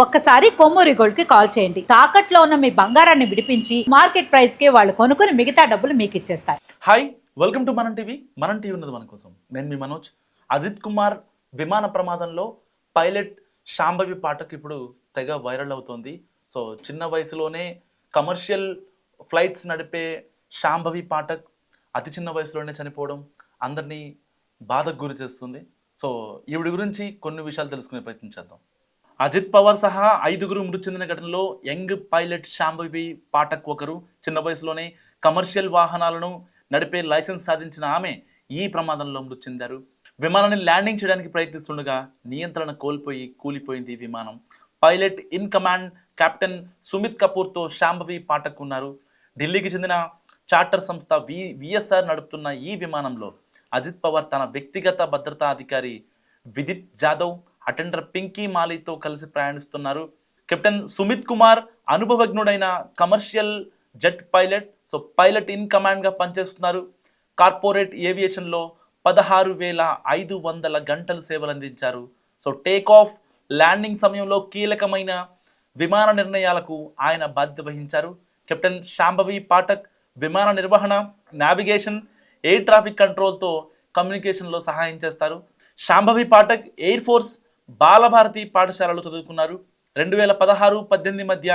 ఒక్కసారి కొమ్మూరి గోల్డ్కి కాల్ చేయండి. తాకట్లో ఉన్న మీ బంగారాన్ని విడిపించి మార్కెట్ ప్రైస్కి వాళ్ళు కొనుక్కుని మిగతా డబ్బులు మీకు ఇచ్చేస్తారు. Hi welcome to Manam TV. Manam TV ఉన్నది మన కోసం. నేను మీ మనోజ్. అజిత్ కుమార్ విమాన ప్రమాదంలో పైలట్ శాంభవి పాటకు ఇప్పుడు తెగ వైరల్ అవుతోంది. సో చిన్న వయసులోనే కమర్షియల్ ఫ్లైట్స్ నడిపే శాంభవి పాఠక్ అతి చిన్న వయసులోనే చనిపోవడం అందరినీ బాధకు గురి చేస్తుంది. సో ఈవిడ గురించి కొన్ని విషయాలు తెలుసుకునే ప్రయత్నం చేద్దాం. అజిత్ పవార్ సహా ఐదుగురు మృతి చెందిన ఘటనలో యంగ్ పైలట్ శాంభవి పాఠక్ ఒకరు. చిన్న వయసులోనే కమర్షియల్ వాహనాలను నడిపే లైసెన్స్ సాధించిన ఆమె ఈ ప్రమాదంలో మృతి చెందారు. విమానాన్ని ల్యాండింగ్ చేయడానికి ప్రయత్నిస్తుండగా నియంత్రణ కోల్పోయి కూలిపోయింది ఈ విమానం. Pilot in command captain Sumit కపూర్తో Shambhavi Pathak ఉన్నారు. ఢిల్లీకి చెందిన చార్టర్ సంస్థ వి విఎస్ఆర్ నడుపుతున్న ఈ విమానంలో అజిత్ పవార్ తన వ్యక్తిగత భద్రతా అధికారి విదిత్ జాదవ్ అటెండర్ పింకీ మాలీతో కలిసి ప్రయాణిస్తున్నారు. Captain Sumit Kumar అనుభవజ్ఞుడైన commercial jet pilot so pilot in కమాండ్గా పనిచేస్తున్నారు. కార్పొరేట్ ఏవియేషన్లో పదహారు వేల ఐదు వందల గంటలు సేవలు అందించారు సో టేక్ ఆఫ్ ల్యాండింగ్ సమయంలో కీలకమైన విమాన నిర్ణయాలకు ఆయన బాధ్యత వహించారు. కెప్టెన్ శాంభవి పాఠక్ విమాన నిర్వహణ నావిగేషన్ ఎయిర్ ట్రాఫిక్ కంట్రోల్తో కమ్యూనికేషన్లో సహాయం చేస్తారు. శాంభవి పాఠక్ ఎయిర్ ఫోర్స్ బాలభారతి పాఠశాలలో చదువుకున్నారు. రెండు వేల పదహారు పద్దెనిమిది మధ్య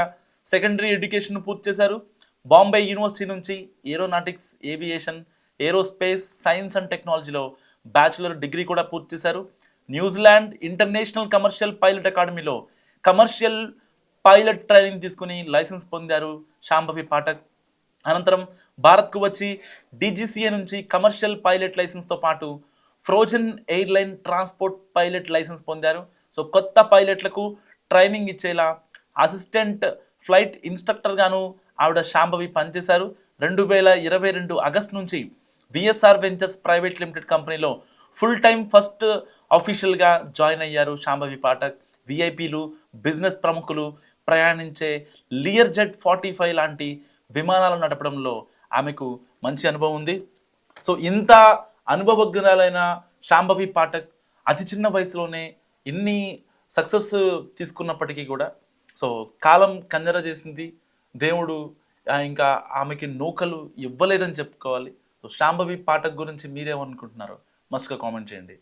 సెకండరీ ఎడ్యుకేషన్ పూర్తి చేశారు. బాంబే యూనివర్సిటీ నుంచి aeronautics aviation aerospace science and టెక్నాలజీలో బ్యాచులర్ డిగ్రీ కూడా పూర్తి చేశారు. New Zealand international commercial pilot అకాడమీలో కమర్షియల్ పైలట్ ట్రైనింగ్ తీసుకుని లైసెన్స్ పొందారు శాంభవి పాఠక్. అనంతరం భారత్కు వచ్చి డీజీసీఏ నుంచి కమర్షియల్ పైలట్ లైసెన్స్తో పాటు frozen airline transport pilot licence పొందారు. సో కొత్త పైలట్లకు ట్రైనింగ్ ఇచ్చేలా అసిస్టెంట్ ఫ్లైట్ ఇన్స్ట్రక్టర్గాను ఆవిడ శాంభవి పనిచేశారు. రెండు వేల ఇరవై రెండు ఆగస్ట్ నుంచి విఎస్ఆర్ వెంచర్స్ ప్రైవేట్ లిమిటెడ్ కంపెనీలో ఫుల్ టైం ఫస్ట్ ఆఫీషియల్గా జాయిన్ అయ్యారు శాంభవి పాఠక్. విఐపీలు బిజినెస్ ప్రముఖులు ప్రయాణించే లియర్ జెట్ ఫార్టీ ఫైవ్ లాంటి విమానాలు నడపడంలో ఆమెకు మంచి అనుభవం ఉంది. సో ఇంత అనుభవజ్ఞురాలైన శాంభవి పాఠక్ అతి చిన్న వయసులోనే ఇన్ని సక్సెస్ తీసుకున్నప్పటికీ కూడా సో కాలం కంజర చేసింది దేవుడు ఇంకా ఆమెకి నూకలు ఇవ్వలేదని చెప్పుకోవాలి. సో శాంభవి పాఠక్ గురించి మీరేమనుకుంటున్నారు మస్తుగా కామెంట్ చేయండి.